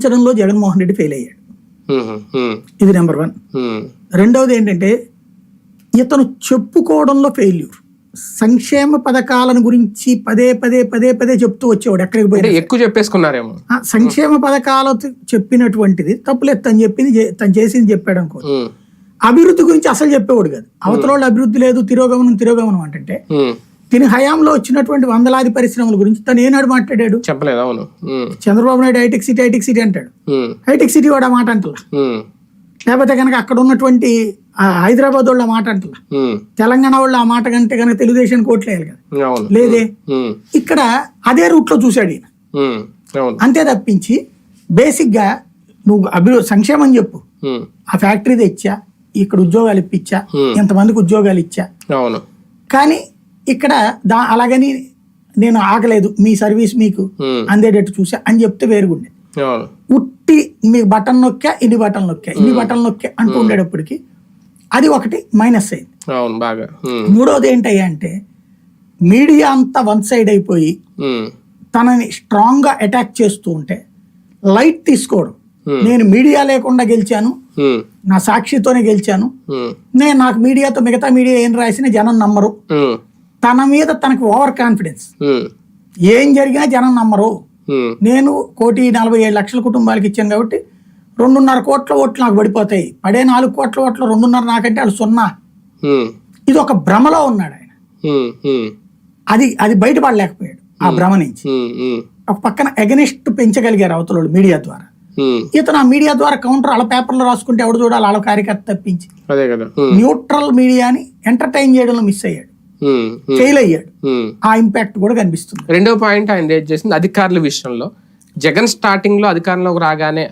పాలించడంలో Jaganmohan Reddy fail అయ్యాడు. ఇది number one రెండవది ఏంటంటే ఇతను చెప్పుకోవడంలో ఫెయిల్యూర్ సంక్షేమ పథకాలను గురించి పదే పదే పదే పదే చెప్తూ వచ్చేవాడు. ఎక్కడికి పోయినా ఎక్కువ చెప్పేసుకున్నారేమో. సంక్షేమ పథకాలు చెప్పినటువంటిది తప్పులేదు. తను చెప్పింది తను చేసింది చెప్పాడు అనుకో. అభివృద్ధి గురించి అసలు చెప్పేవాడు కాదు. అవతల వాళ్ళు అభివృద్ధి లేదు తిరోగమనం తిరోగమనం అంటే దీని హయాంలో వచ్చినటువంటి వందలాది పరిశ్రమల గురించి తను ఏనాడు మాట్లాడాడు? చెప్పలేదు అవును. Chandrababu Naidu Hitech City Hitech City అంటాడు. హైటెక్ సిటీ వాడు ఆ మాట అంటలా? లేకపోతే కనుక అక్కడ ఉన్నటువంటి హైదరాబాద్ వాళ్ళు ఆ మాట అంటలా? తెలంగాణ వాళ్ళు ఆ మాట కంటే కనుక తెలుగుదేశం కోట్లేయాలి కదా? లేదే? ఇక్కడ అదే రూట్లో చూశాడు ఈయన. అంతే తప్పించి బేసిక్గా నువ్వు అభివృద్ధి సంక్షేమం చెప్పు. ఆ ఫ్యాక్టరీ తెచ్చా ఇక్కడ ఉద్యోగాలు ఇప్పించా. ఎంతమందికి ఉద్యోగాలు ఇచ్చా. అవును. కానీ ఇక్కడ దా అలాగని నేను ఆగలేదు మీ సర్వీస్ మీకు ఉమ్, అందేటట్టు చూసా అని చెప్తే వేరుగుండే. ఉట్టి మీకు బటన్ నొక్కా ఇన్ని బటన్ నొక్కా ఇన్ని బటన్ నొక్కా అంటూ ఉండేటప్పటికి అది ఒకటి మైనస్ అయింది. బాగా. మూడోది ఏంటయ్యా అంటే మీడియా అంతా వన్ సైడ్ అయిపోయి తనని స్ట్రాంగ్గా అటాక్ చేస్తూ ఉంటే లైట్ తీసుకోవడం. Hmm. నేను మీడియా లేకుండా గెలిచాను. నా సాక్షితోనే గెలిచాను. నేను నాకు మీడియాతో మిగతా మీడియా ఏం రాసినా జనం నమ్మరు. తన మీద తనకు ఓవర్ కాన్ఫిడెన్స్. ఏం జరిగినా జనం నమ్మరు. నేను కోటి నలభై ఏడు లక్షల కుటుంబాలకి ఇచ్చాను కాబట్టి రెండున్నర కోట్ల ఓట్లు నాకు పడిపోతాయి. పడే నాలుగు కోట్ల ఓట్లు రెండున్నర నాకంటే వాళ్ళు సున్నా. ఇది ఒక భ్రమలో ఉన్నాడు ఆయన. అది అది బయటపడలేకపోయాడు ఆ భ్రమ నుంచి. ఒక పక్కన ఎగనిస్ట్ పెంచగలిగారు అవతలోడు మీడియా ద్వారా. ఇతను ఆ మీడియా ద్వారా కౌంటర్ వాళ్ళ పేపర్లో రాసుకుంటే ఎవడు చూడాలి? వాళ్ళ కార్యకర్త తప్పించి న్యూట్రల్ మీడియాని ఎంటర్టైన్ చేయడంలో మిస్ అయ్యాడు. ఫెయిల్ అయ్యాడు. ఆ ఇంపాక్ట్ కూడా కనిపిస్తుంది. రెండో పాయింట్ ఆయన రేట్ చేసింది అధికారుల విషయంలో. జగన్ స్టార్టింగ్లో అధికారంలోకి రాగానే